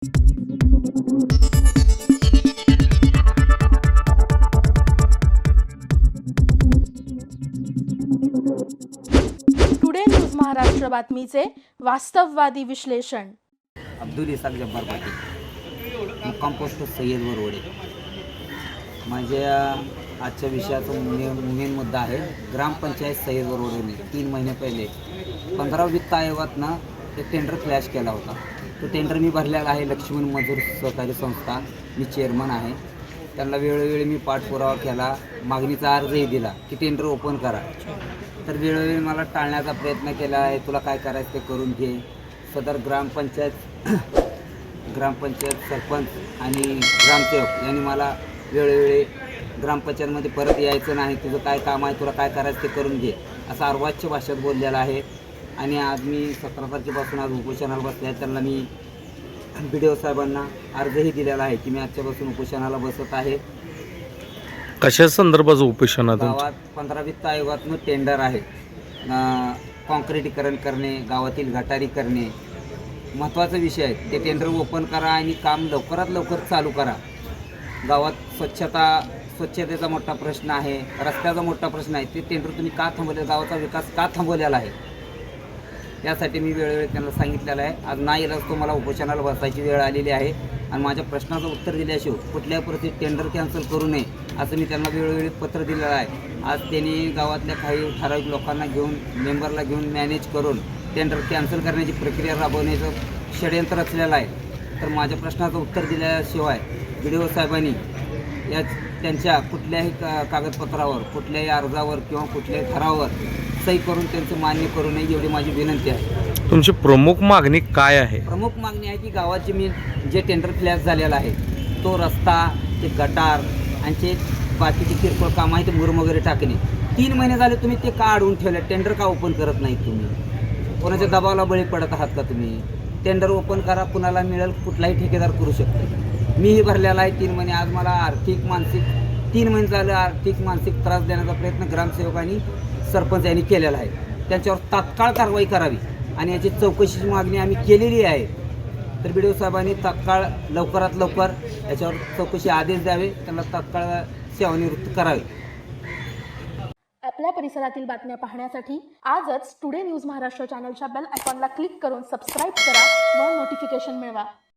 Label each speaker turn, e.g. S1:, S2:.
S1: Today news Maharashtra बातमीचे वास्तववादी विश्लेषण
S2: अब्दुल इसाक जब्बार पाटील मुक्काम पोस्ट सय्यद वरवडे माझ्या आजच्या विषयाचा मेन मुद्दा आहे ग्रामपंचायत सय्यद वरवडेने तीन महिने पहिले पंधरा वित्त आयोगातनं एक टेंडर फ्लॅश केला होता. तो टेंडर मी भरलेला आहे लक्ष्मण मजूर सहकारी संस्था. मी चेअरमन आहे. त्यांना वेळोवेळी मी पाठपुरावा केला. मागणीचा अर्जही दिला की टेंडर ओपन करा. तर वेळोवेळी मला टाळण्याचा प्रयत्न केला आहे. तुला काय करायचं ते करून घे. सदर ग्रामपंचायत ग्रामपंचायत सरपंच आणि ग्रामसेवक यांनी मला वेळोवेळी ग्रामपंचायतमध्ये परत यायचं नाही. तुझं काय काम आहे? तुला काय करायचं ते करून घे. असं अर्वाच्य भाषेत बोललेलं आहे. आणि आज मी सतरा तारखेपासून आज उपोषणाला बसले आहे त्यांना मी बी डी ओ साहेबांना अर्जही दिलेला आहे की मी आजच्यापासून उपोषणाला बसत आहे.
S3: कशा संदर्भाचं उपोषण आहे तुमचं?
S2: गावात पंधरा वित्त आयोगातनं टेंडर आहे. अं, काँक्रिटीकरण करणे गावातील गटारी करणे. महत्त्वाचा विषय आहे. ते टेंडर ओपन करा आणि काम लवकरात लवकर चालू करा. गावात स्वच्छता स्वच्छतेचा मोठा प्रश्न आहे रस्त्याचा मोठा प्रश्न आहे. ते टेंडर तुम्ही का थांबवले? गावाचा विकास का थांबवलेला आहे? त्यासाठी मी वेळोवेळी त्यांना सांगितलेलं आहे. आज नाही इलाज तुम्हाला मला उपोषणाला बसायची वेळ आलेली आहे. आणि माझ्या प्रश्नाचं उत्तर दिल्याशिवाय कुठल्या परिस्थितीत टेंडर कॅन्सल करू नये असं मी त्यांना वेळोवेळी पत्र दिलेलं आहे. आज त्यांनी गावातल्या काही ठराविक लोकांना घेऊन मेंबरला घेऊन मॅनेज करून टेंडर कॅन्सल करण्याची प्रक्रिया राबवण्याचं षडयंत्र असलेलं आहे. तर माझ्या प्रश्नाचं उत्तर दिल्याशिवाय बी डी ओ साहेबांनी या त्यांच्या कुठल्याही का कागदपत्रावर कुठल्याही अर्जावर किंवा कुठल्याही ठरावावर सही करून त्यांचं मान्य करू नये एवढी माझी विनंती आहे.
S3: तुमची प्रमुख मागणी काय आहे?
S2: प्रमुख मागणी आहे की गावाची मी जे टेंडर फ्लॅश झालेला आहे तो रस्ता ते गटार आणि ते बाकीचे किरकोळ कामं आहे ते मुरम वगैरे टाकणे. तीन महिने झाले तुम्ही ते का अडवून ठेवले? टेंडर का ओपन करत नाहीत तुम्ही? कोणाच्या दबावाला बळी पडत आहात का तुम्ही? टेंडर ओपन करा कुणाला मिळेल कुठलाही ठेकेदार करू शकतो. मीही भरलेला आहे तीन महिने. आज मला आर्थिक मानसिक तीन महिने झालं आर्थिक मानसिक त्रास देण्याचा प्रयत्न ग्रामसेवकांनी सरपंच यांनी केलेला आहे. त्यांच्यावर तात्काळ कारवाई करावी आणि याची चौकशीची मागणी आम्ही केलेली आहे. तर बी डी ओ साहेबांनी तात्काळ लवकरात लवकर याच्यावर चौकशी आदेश द्यावे त्यांना तात्काळ सेवानिवृत्त करावे.
S1: आपल्या परिसरातील बातम्या पाहण्यासाठी आजच टुडे न्यूज महाराष्ट्र चॅनलच्या बेल आयकॉनला क्लिक करून सबस्क्राईब करा व नोटिफिकेशन मिळवा.